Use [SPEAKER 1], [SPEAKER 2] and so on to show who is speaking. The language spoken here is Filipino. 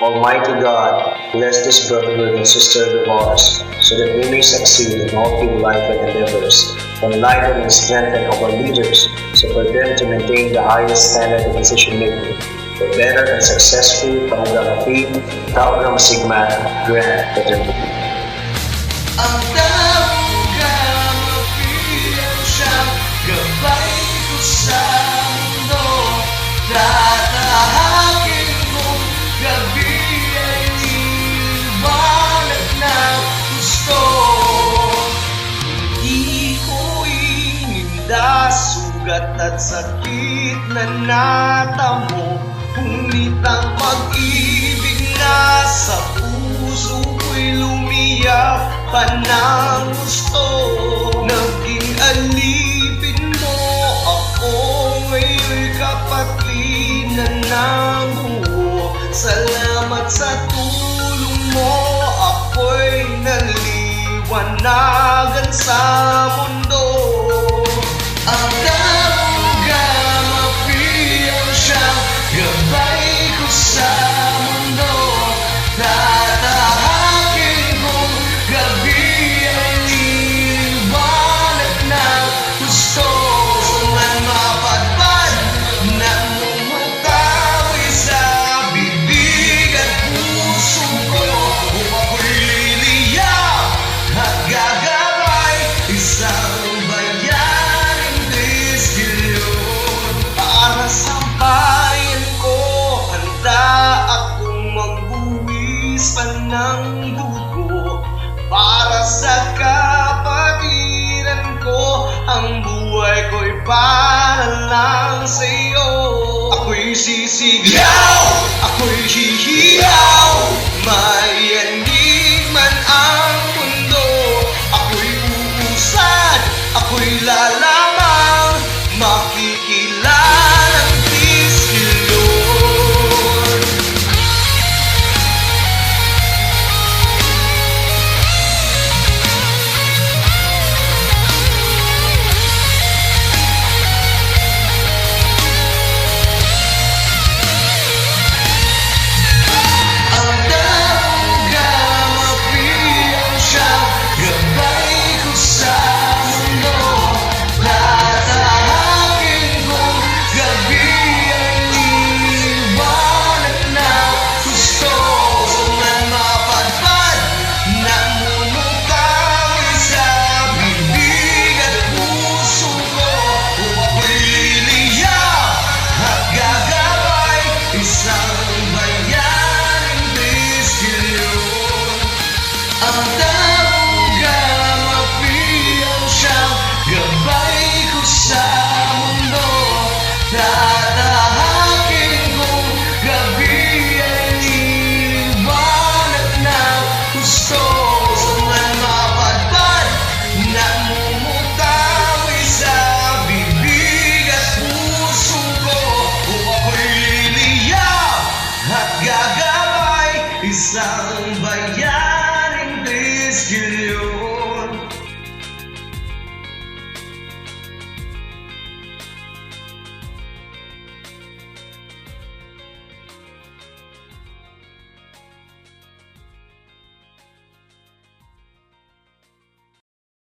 [SPEAKER 1] Almighty God, bless this brotherhood and sisterhood of ours, so that we may succeed in all field life and endeavors. Enlighten and strengthen our leaders, so for them to maintain the highest standard of decision making. For better and successful panggagapi, tao ng sigma, grant eternity.
[SPEAKER 2] Um, sugat at sakit na natamo. Ngunit ang pag-ibig na sa puso ko'y lumiyap pa ng gusto. Naging alipin mo ako Ngayon'y kapatid na nabuo Salamat sa tulong mo Ako'y naliwanagan sa mundo magbuwis pa ng dugo Para sa kapatiran ko. Ang buhay ko'y para lang sa'yo. Ako'y sisigaw Ako'y hihiyaw. Mayanig man ang mundo. Ako'y uusad Ako'y lalamang Ang taong gamapiyang siyang gabay ko sa mundo Tatahakin kong gabi ay liwanag na gusto Saan mapadpad na mumutawi sa bibig at puso isang bayan